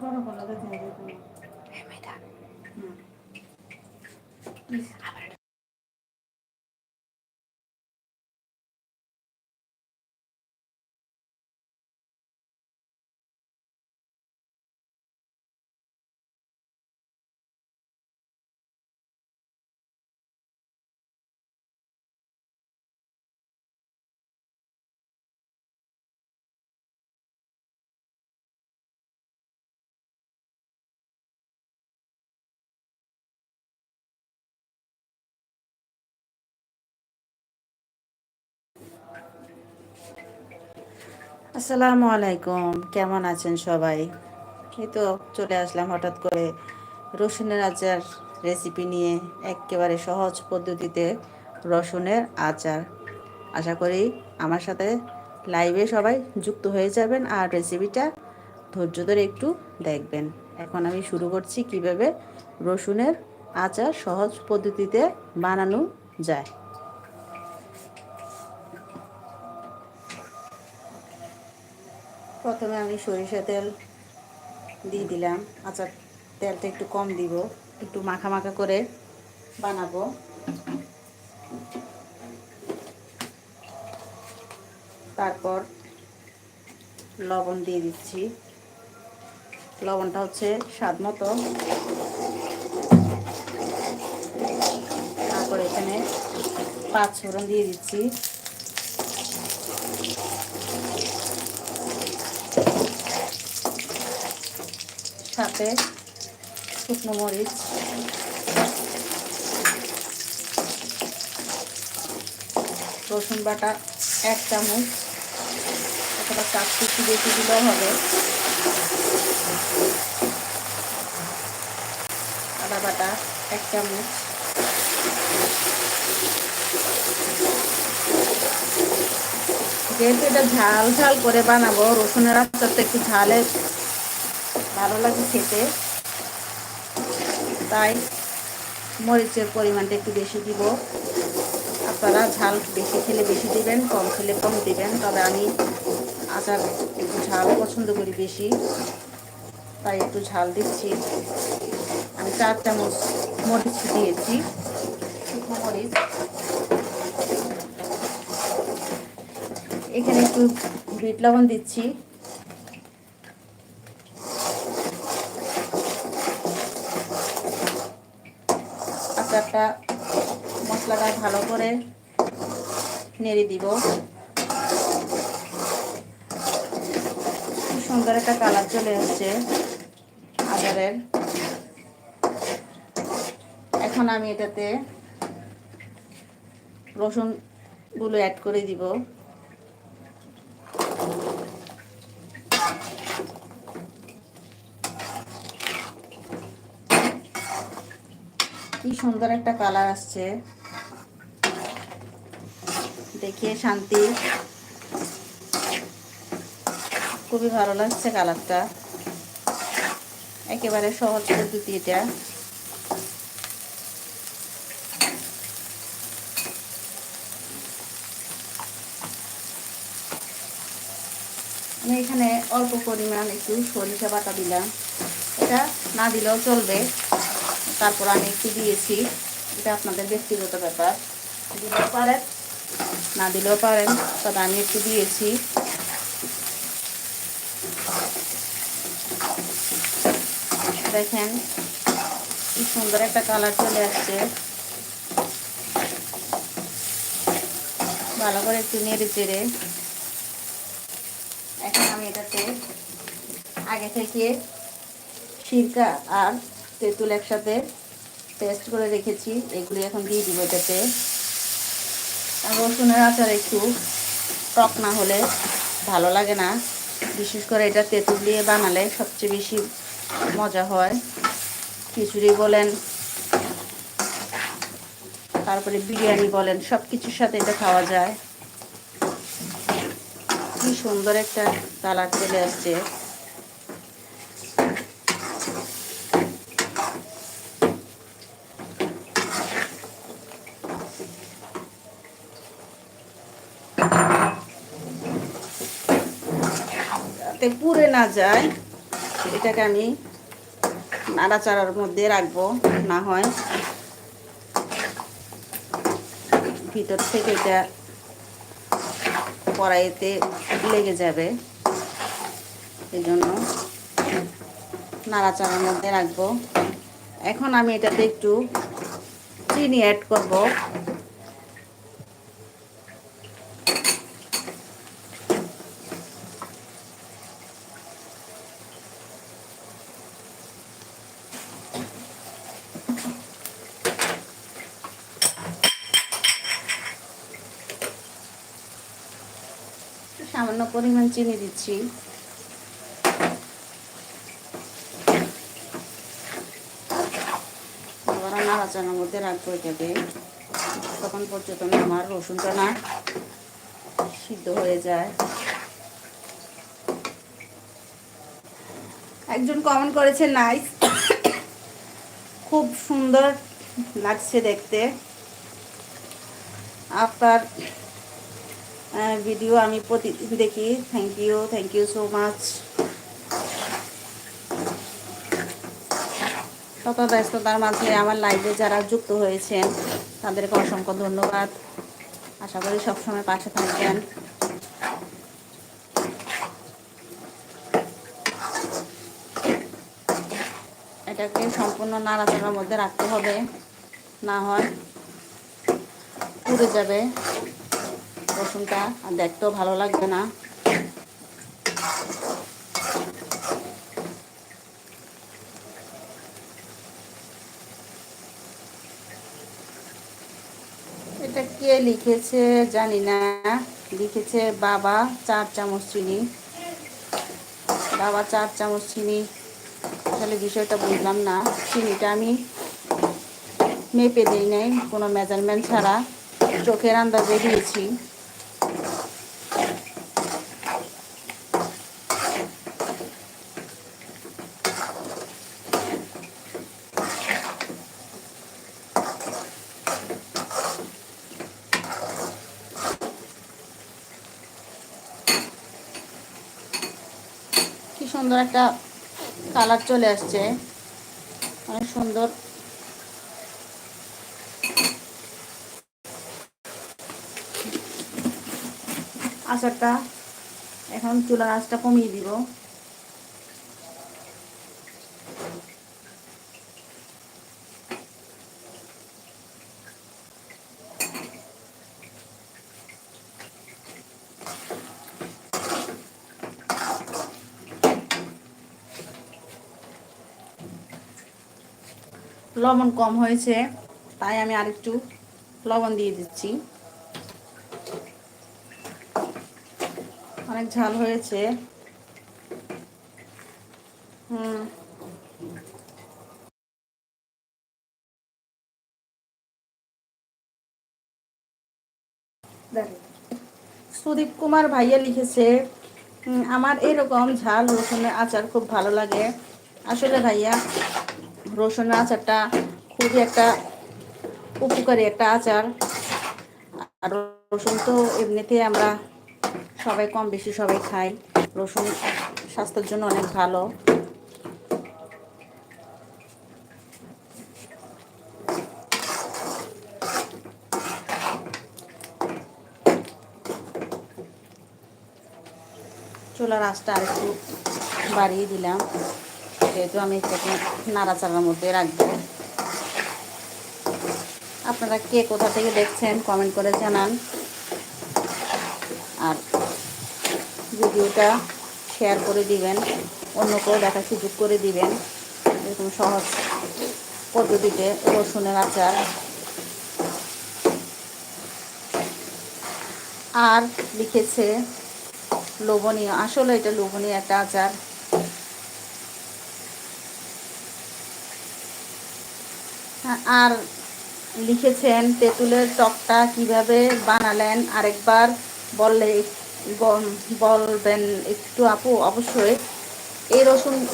করো বলো তো দিয়ে দেবো হুম। আসসালামু আলাইকুম। কেমন আছেন সবাই? এই তো চলে আসলাম হঠাৎ করে রসুনের আচার রেসিপি নিয়ে, একেবারে সহজ পদ্ধতিতে রসুনের আচার। আশা করি আমার সাথে লাইভে সবাই যুক্ত হয়ে যাবেন আর রেসিপিটা ধৈর্য ধরে একটু দেখবেন। এখন আমি শুরু করছি কীভাবে রসুনের আচার সহজ পদ্ধতিতে বানানো যায়। প্রথমে আমি সরিষা তেল দিয়ে দিলাম। আচার তেলটা একটু কম দিব। একটু মাখা মাখা করে বানাবো। তারপর লবণ দিয়ে দিচ্ছি। লবণটা হচ্ছে স্বাদ মতো। তারপর এখানে পাঁচ ফোড়ন দিয়ে দিচ্ছি। সাথে শুকনো মরিচ। রসুন বাটা এক চামচ। অথবা চারটে একটু বেশি দিলেও হবে। আদা বাটা এক চামচ। যেহেতু এটা ঝাল ঝাল করে বানাবো, রসুনের আচারটা একটু ঝালের ভালো লাগে খেতে। তাই মরিচের পরিমাণটা একটু বেশি দিব। আপনারা ঝাল বেশি খেলে বেশি দিবেন, কম খেলে কম দিবেন। তবে আমি আচার একটু ঝাল পছন্দ করি বেশি। তাই একটু ঝাল দিচ্ছি। আমি চার চামচ মরিচ দিয়েছি। শুকনো মরিচ। এখানে একটু বিট লবণ দিচ্ছি। আচারটা মশলাটা ভালো করে নেড়ে দিব। সুন্দর একটা কালার চলে আসছে আদারের এখন আমি এটাতে রসুনগুলো অ্যাড করে দিব। সুন্দর একটা কালার আসছে। দেখে শান্তি। খুবই ভালো লাগছে কালারটা। একেবারে সহজ পদ্ধতি এটা আমি এখানে অল্প পরিমাণ একটু সরিষা বাটা দিলাম। এটা না দিলেও চলবে। তারপর আমি একটু দিয়েছি। এটা আপনাদের ব্যক্তিগত ব্যাপার। দিলেও পারেন, না দিলেও পারেন, তবে আমি একটু দিয়েছি। দেখেন, কি সুন্দর একটা কালার চলে আসছে। ভালো করে একটু নেড়ে চেড়ে। এখন আমি এটাতে আগে থেকে সিরকা আর তেঁতুল একসাথে পেস্ট করে রেখেছি। এগুলি এখন দিয়ে দিব এটাতে। আর রসুনের আচার একটু টক না হলে ভালো লাগে না। বিশেষ করে এটা তেঁতুল দিয়ে বানালে সবচেয়ে বেশি মজা হয়। খিচুড়ি বলেন, তারপরে বিরিয়ানি বলেন সব কিছুর সাথে এটা খাওয়া যায়। কি সুন্দর একটা কালার চলে আসছে। যাতে পুড়ে না যায়, এটাকে আমি নাড়াচাড়ার মধ্যে রাখব, না হয় ভিতর থেকে এটা কড়াইতে লেগে যাবে। এই জন্য নাড়াচাড়ার মধ্যে রাখব। এখন আমি এটাতে একটু চিনি অ্যাড করব সামান্য পরিমাণ চিনি দিচ্ছি। আবার নাড়াচাড়ার মধ্যে রাখব এটাকে তখন পর্যন্ত আমার রসুনটা না সিদ্ধ হয়ে যায়। একজন কমেন্ট করেছে নাইস। খুব সুন্দর লাগছে দেখতে। আপনার ভিডিও আমি প্রতিদিন দেখি। Thank you thank you so much শত ব্যস্ততার মাঝে আমার লাইভে যারা যুক্ত হয়েছেন, তাদেরকে অসংখ্য ধন্যবাদ। আশা করি সবসময় পাশে থাকবেন। এটাকে সম্পূর্ণ নাড়াচাড়ার মধ্যে রাখতে হবে। না হয় পুড়ে যাবে। রসুনটা আর দেখতেও ভালো লাগবে না। এটা কে লিখেছে জানি না। লিখেছে বাবা চার চামচ চিনি। বাবা চার চামচ চিনি। তাহলে বিষয়টা বুঝলাম না। চিনিটা আমি মেপে দিই নাই, কোনো মেজারমেন্ট ছাড়া। চোখের আন্দাজে দিয়েছি। সুন্দর একটা কালার চলে আসছে। অনেক সুন্দর। আচারটা এখন চুলা আঁচটা কমিয়ে দিব। লবণ কম হয়েছে তাই আমি আরেকটু লবণ দিয়ে দিচ্ছি। অনেক ঝাল হয়েছে। হুম। সুদীপ কুমার ভাইয়া লিখেছে "উম, আমার এরকম ঝাল রসুনের আচার খুব ভালো লাগে। আসলে ভাইয়া রসুনের আচারটা খুবই একটা উপকারী একটা আচার। আর রসুন তো এমনিতে আমরা সবাই কম বেশি সবাই খাই। রসুন স্বাস্থ্যের জন্য অনেক ভালো। চুলার আঁচটা আরেকটু বাড়িয়ে দিলাম। যেহেতু আমি এটাকে নাড়াচাড়ার মধ্যে রাখব। আপনারা কে কোথা থেকে দেখছেন কমেন্ট করে জানান। আর ভিডিওটা শেয়ার করে দিবেন, অন্য কেউ দেখার সুযোগ করে দিবেন। এরকম সহজ পদ্ধতিতে রসুনের আচার। আর লিখেছে লোভনীয়। আসলে এটা লোভনীয় একটা আচার। আর লিখেছেন তেঁতুলের টকটা কীভাবে বানালেন? আরেকবার বললে, বল- বলবেন একটু আপু, অবশ্যই। এই রসুন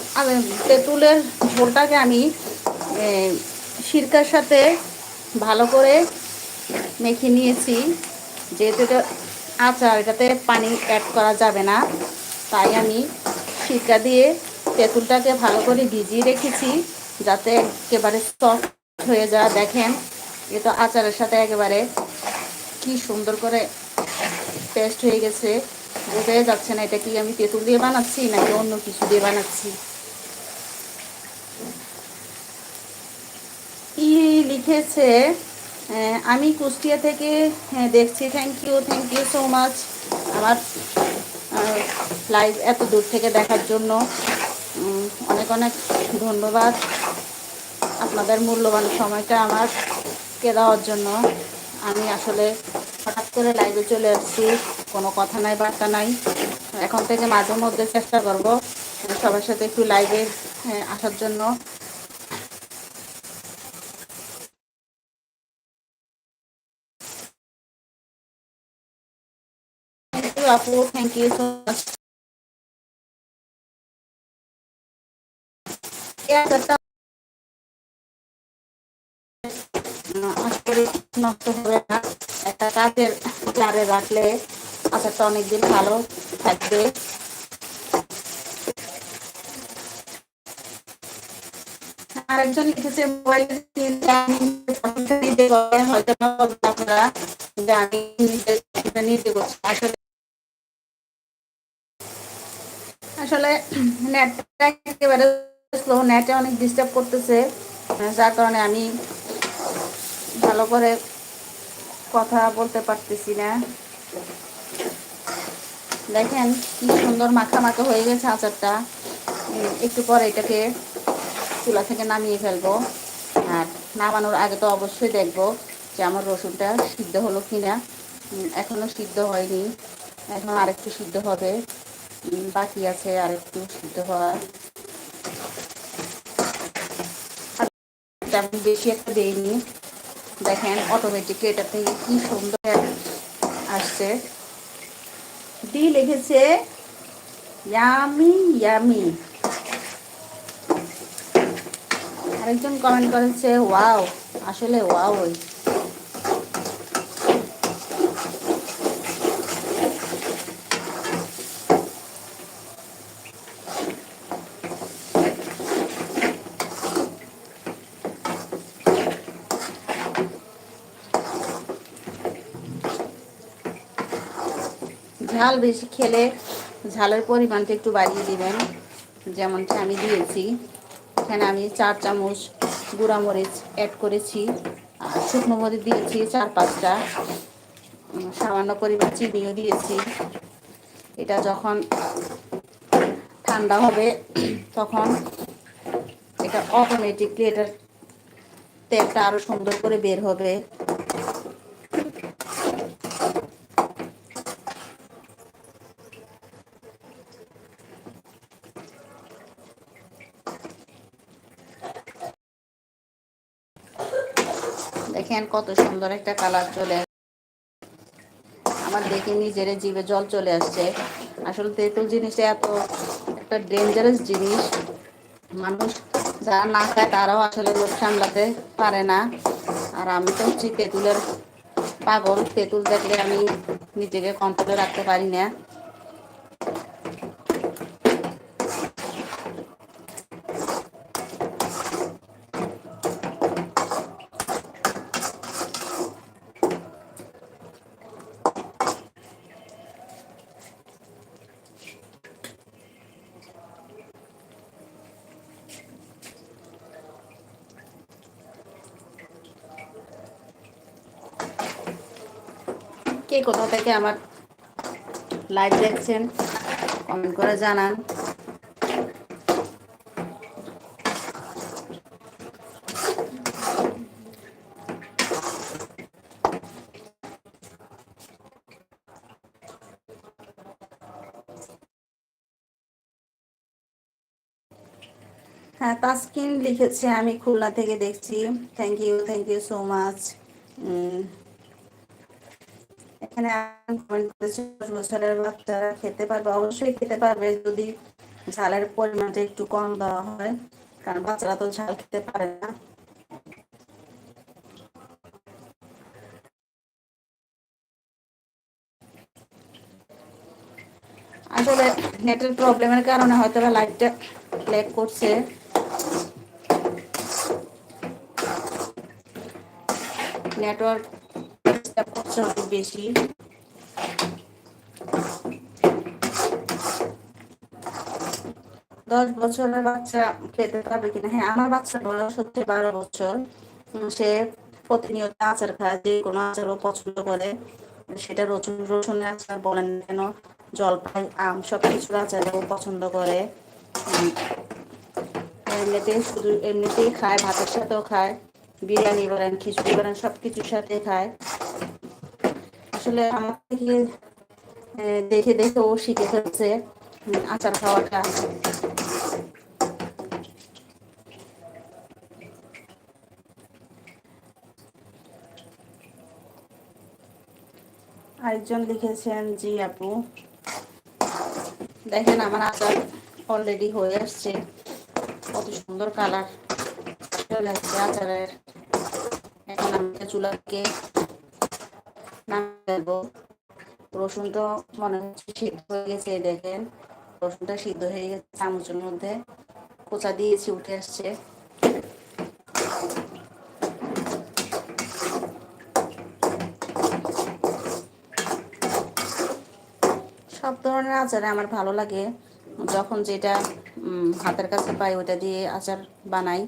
তেঁতুলের ঝোলটাকে আমি সিরকার সাথে ভালো করে মেখে নিয়েছি। যেহেতু এটা আচার, এটাতে পানি অ্যাড করা যাবে না, তাই আমি সিরকা দিয়ে তেঁতুলটাকে ভালো করে ভিজিয়ে রেখেছি, যাতে একেবারে সফট হয়ে যায় দেখেন এ তো আচারের সাথে একেবারে কি সুন্দর করে পেস্ট হয়ে গেছে। বোঝাই যাচ্ছে না এটা কি আমি তেঁতুল দিয়ে বানাচ্ছি নাকি অন্য কিছু দিয়ে বানাচ্ছি। কি লিখেছে? আমি কুষ্টিয়া থেকে হ্যাঁ, দেখছি। Thank you thank you so much আমার লাইভ এত দূর থেকে দেখার জন্য। অনেক অনেক ধন্যবাদ। আপনাদের মূল্যবান সময়টা আমার কে দেওয়ার জন্য। আমি আসলে হঠাৎ করে লাইভে চলে আসছি, কোনো কথা নাই, বার্তা নাই। এখন থেকে মাঝে মধ্যে চেষ্টা করব সবার সাথে একটু লাইভে আসার জন্য। আপু থ্যাংক ইউ সো মাচ আশা করি নষ্ট হবে না। একটা কাচের জারে রাখলে আচারটা অনেকদিন ভালো থাকবে। আরেকজন লিখেছে আসলে আসলে নেটটা একেবারে স্লো নেটে অনেক ডিস্টার্ব করতেছে। যার কারণে আমি ভালো করে কথা বলতে পারতেছি না। দেখেন কি সুন্দর মাখা মাখা হয়ে গেছে আচারটা। একটু পরে এটাকে চুলা থেকে নামিয়ে ফেলব। আর নামানোর আগে তো অবশ্যই দেখব যে আমার রসুনটা সিদ্ধ হলো কিনা। উম, এখনও সিদ্ধ হয়নি। এখন আরেকটু সিদ্ধ হবে। বাকি আছে আরেকটু সিদ্ধ হওয়া। তেমন বেশি একটা দেইনি। দেখেন অটোমেটিকলি এটা থেকে কি সুন্দর আসছে। ডি লিখেছে ইয়ামি ইয়ামি আরেকজন কমেন্ট করেছে ওয়াও আসলে ওয়াও ঝাল বেশি খেলে ঝালের পরিমাণটা একটু বাড়িয়ে দিবেন। যেমনটা আমি দিয়েছি। এখানে আমি চার চামচ গুঁড়া মরিচ অ্যাড করেছি। আর শুকনো মরিচ দিয়েছি চার পাঁচটা। সামান্য পরিমাণ চিনিও দিয়েছি। এটা যখন ঠান্ডা হবে, তখন এটা অটোমেটিকলি এটার তেলটা আরও সুন্দর করে বের হবে। দেখেন কত সুন্দর একটা কালার চলে। আমার দেখে নিজের জিভে জল চলে আসছে। আসলে তেঁতুল জিনিসটা এত একটা ডেঞ্জারাস জিনিস। মানুষ যারা না খায় তারাও আসলে লোক সামলাতে পারে না। আর আমি তো হচ্ছি তেঁতুলের পাগল। তেঁতুল দেখলে আমি নিজেকে কন্ট্রোলে রাখতে পারি না। কে কোথা থেকে আমার লাইভ দেখছেন কমেন্ট করে জানান। হ্যাঁ তাসকিন লিখেছে, আমি খুলনা থেকে দেখছি। Thank you thank you so much এখানে বছরের বাচ্চারা খেতে পারবে, অবশ্যই খেতে পারবে, যদি ঝালের পরিমাণটা একটু কম দেওয়া হয়, কারণ বাচ্চারা তো ঝাল খেতে পারে না। আসলে নেটের প্রবলেমের কারণে হয়তো লাইটটা লেক করছে। নেটওয়ার্ক করছে অনেক বেশি। দশ বছরের বাচ্চা পেতে পারবে কিনা? হ্যাঁ আমার বাচ্চা বয়স হচ্ছে বারো বছর। সে প্রতিনিয়ত আচার খায়, যে কোনো আচারও পছন্দ করে। সেটা রসুন, রসুনের আচার বলেন কেন, জলপাই, আম সব কিছুর আচারও পছন্দ করে। এমনিতে শুধু এমনিতেই খায়, ভাতের সাথেও খায়, বিরিয়ানি বলেন, খিচুড়ি বলেন সব কিছুর সাথে খায়। আসলে আমার থেকে দেখে দেখে ও শিখে ফেলছে আচার খাওয়াটা। আরেকজন লিখেছেন, জি আপু। দেখেন আমার আচার অলরেডি হয়ে আসছে। কত সুন্দর কালার চলে আসছে আচারের। এখন আমি চুলাকে রসুন তো মনে হচ্ছে সিদ্ধ হয়ে গেছে দেখেন। রসুনটা সিদ্ধ হয়ে গেছে চামচের মধ্যে। কোচা দিয়েছি, উঠে আসছে। সব ধরনের আচারে আমার ভালো লাগে। যখন যেটা হাতের কাছে পাই ওটা দিয়ে আচার বানাই।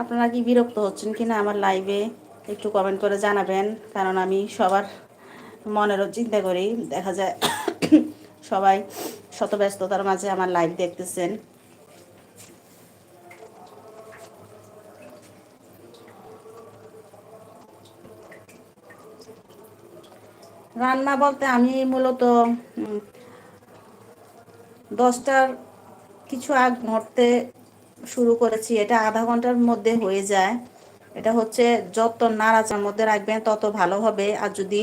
আপনারা কি বিরক্ত হচ্ছেন কি না আমার লাইভে একটু কমেন্ট করে জানাবেন, কারণ আমি সবার মনেরও চিন্তা করি। দেখা যায় সবাই শত ব্যস্ততার মাঝে আমার লাইভ দেখতেছেন। রান্না বলতে আমি মূলত দশটার কিছু আগ নড়তে শুরু করেছি, এটা আধা ঘণ্টার মধ্যে হয়ে যায়। এটা হচ্ছে যত নাড়াচার মধ্যে রাখবেন, তত ভালো হবে। আর যদি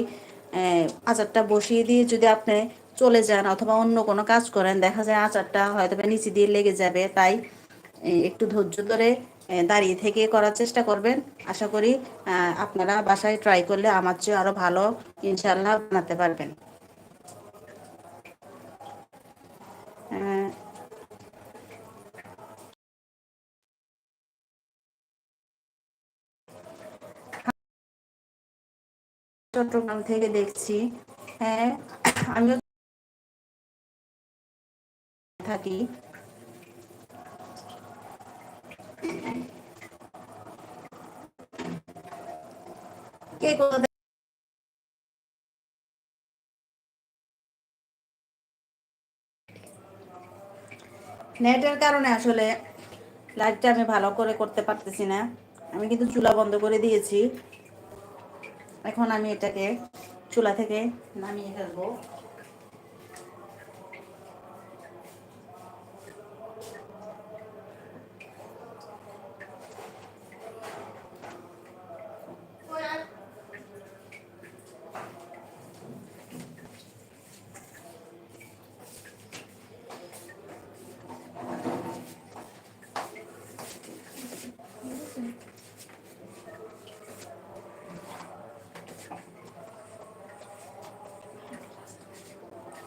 আচারটা বসিয়ে দিয়ে যদি আপনি চলে যান অথবা অন্য কোনো কাজ করেন, দেখা যায় আচারটা হয়তো নিচে দিয়ে লেগে যাবে। তাই একটু ধৈর্য ধরে দাঁড়িয়ে থেকে করার চেষ্টা করবেন। আশা করি আপনারা বাসায় ট্রাই করলে আমার চেয়ে আরও ভালো ইনশাল্লাহ বানাতে পারবেন। চট্টগ্রাম থেকে দেখছি। হ্যাঁ আমিও থাকি। কে নেটের কারণে আসলে লাইটটা আমি ভালো করে করতে পারতেছি না। আমি কিন্তু চুলা বন্ধ করে দিয়েছি। এখন আমি এটাকে চুলা থেকে নামিয়ে ফেলব।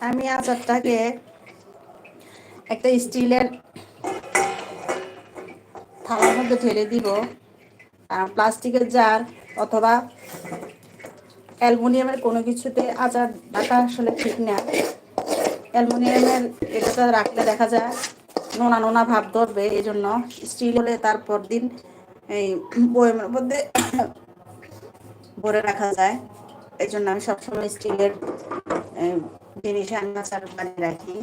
আমি আচারটাকে একটা স্টিলের থালার মধ্যে ঢেলে দিব। প্লাস্টিকের জার অথবা অ্যালমোনিয়ামের কোনো কিছুতে আচার রাখা আসলে ঠিক না। অ্যালমোনিয়ামের এটা রাখলে দেখা যায় নোনা নোনা ভাব ধরবে এই জন্য স্টিল হলে তারপর দিন এই বইয়ের মধ্যে ভরে রাখা যায়। এই জন্য আমি সবসময় স্টিলের জিনিস আচার বানিয়ে রাখি।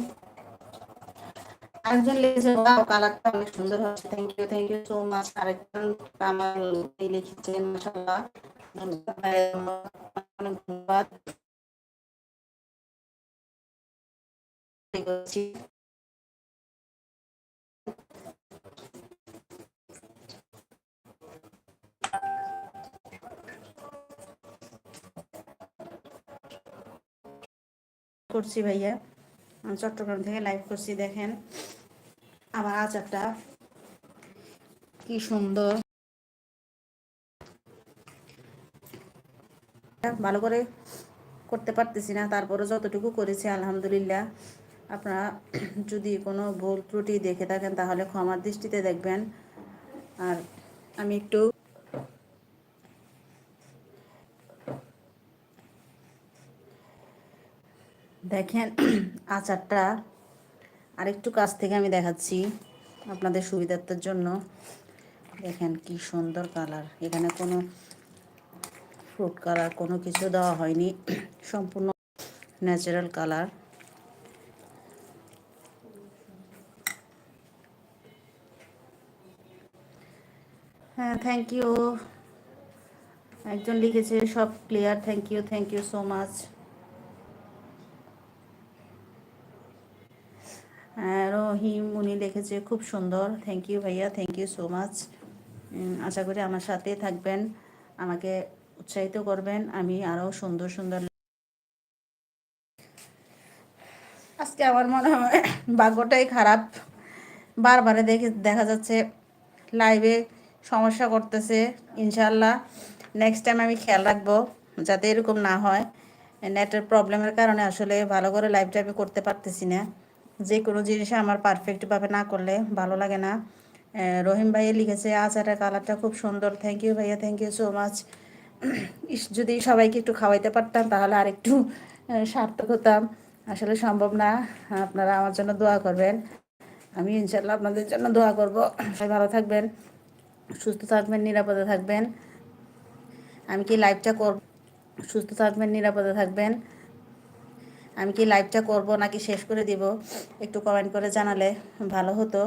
আরেকজন লিখেছে ওয়াও কালারটা অনেক সুন্দর হচ্ছে thank you thank you so much আরেকজন কামাল লিখেছেন মাশাআল্লাহ ধন্যবাদ। করছি ভাইয়া। চট্টগ্রাম থেকে লাইভ করছি, দেখেন। আমার আচারটা কি সুন্দর। ভালো করে করতে পারতেছি না তারপরে যতটুকু করেছি, আলহামদুলিল্লাহ। আপনারা যদি কোনো ভুল ত্রুটি দেখে থাকেন, তাহলে ক্ষমার দৃষ্টিতে দেখবেন। আর আমি একটু দেখেন, আচারটা আরেকটু কাছ থেকে আমি দেখাচ্ছি আপনাদের সুবিধার্থের জন্য। দেখেন কি সুন্দর কালার। এখানে কোনো ফ্রুট কালার, কোনো কিছু দেওয়া হয়নি। সম্পূর্ণ ন্যাচারাল কালার। হ্যাঁ থ্যাংক ইউ একজন লিখেছে, সব clear thank you thank you so much Rahim উনি লিখেছে খুব সুন্দর। থ্যাংক ইউ ভাইয়া থ্যাংক ইউ সো মাচ আশা করি আমার সাথে থাকবেন, আমাকে উৎসাহিত করবেন, আমি আরও সুন্দর সুন্দর আজকে আমার মনে হয় ভাগ্যটাই খারাপ। বারবারে দেখে, দেখা যাচ্ছে লাইভে সমস্যা করতেছে ইনশাল্লাহ নেক্সট টাইম আমি খেয়াল রাখব, যাতে এরকম না হয়। নেটের প্রবলেমের কারণে আসলে ভালো করে লাইভটা আমি করতে পারতেছি না। যে কোনো জিনিসে আমার পারফেক্টভাবে না করলে ভালো লাগে না। রহিম ভাইয়া লিখেছে আচারের কালারটা খুব সুন্দর। থ্যাংক ইউ ভাইয়া থ্যাংক ইউ সো মাচ যদি সবাইকে একটু খাওয়াইতে পারতাম তাহলে আর একটু সার্থক হতাম। আসলে সম্ভব না, আপনারা আমার জন্য দোয়া করবেন। আমি ইনশাল্লাহ আপনাদের জন্য দোয়া করব। সবাই ভালো থাকবেন, সুস্থ থাকবেন, নিরাপদে থাকবেন। আমি কি লাইভটা করব? সুস্থ থাকবেন, নিরাপদে থাকবেন। আমি কি লাইভটা করব নাকি শেষ করে দিব? একটু কমেন্ট করে জানালে ভালো হতো।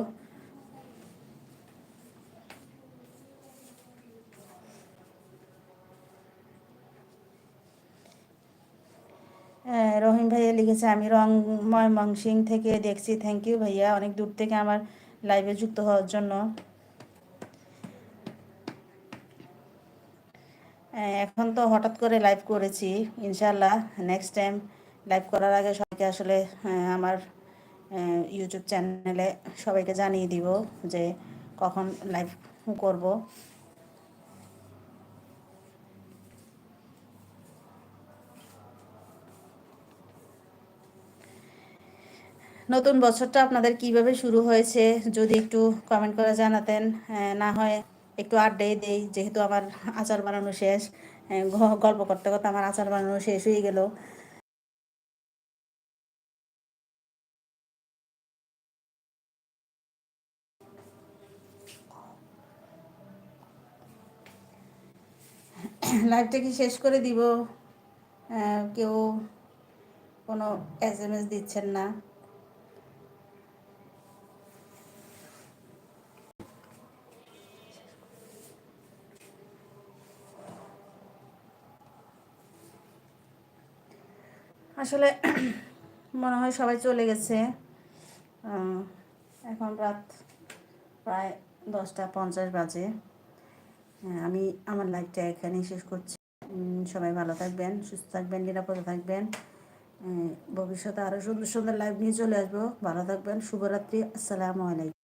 রহিম ভাইয়া লিখেছে, আমি রং ময়মনসিং থেকে দেখছি। থ্যাংক ইউ ভাইয়া। অনেক দূর থেকে আমার লাইভে যুক্ত হওয়ার জন্য। এখন তো হঠাৎ করে লাইভ করেছি। ইনশাল্লাহ নেক্সট টাইম লাইভ করার আগে সবাইকে আসলে আমার ইউটিউব চ্যানেলে সবাইকে জানিয়ে দিব যে কখন লাইভ করব। নতুন বছরটা আপনাদের কীভাবে শুরু হয়েছে যদি একটু কমেন্ট করে জানাতেন না হয় একটু আড্ডাই দেই, যেহেতু আমার আচার বানানো শেষ গল্প করতে করতে আমার আচার বানানো শেষ হয়ে গেল। লাইভটা কি শেষ করে দিব? কেউ কোনো এস এম এস দিচ্ছেন না? আসলে মনে হয় সবাই চলে গেছে। এখন রাত প্রায় দশটা পঞ্চাশ বাজে। আমি আমার লাইফটা এখানেই শেষ করছি। সবাই ভালো থাকবেন, সুস্থ থাকবেন, নিরাপদে থাকবেন। ভবিষ্যতে আরও সুন্দর সুন্দর লাইফ নিয়ে চলে আসব। ভালো থাকবেন, শুভরাত্রি, আসসালামু আলাইকুম।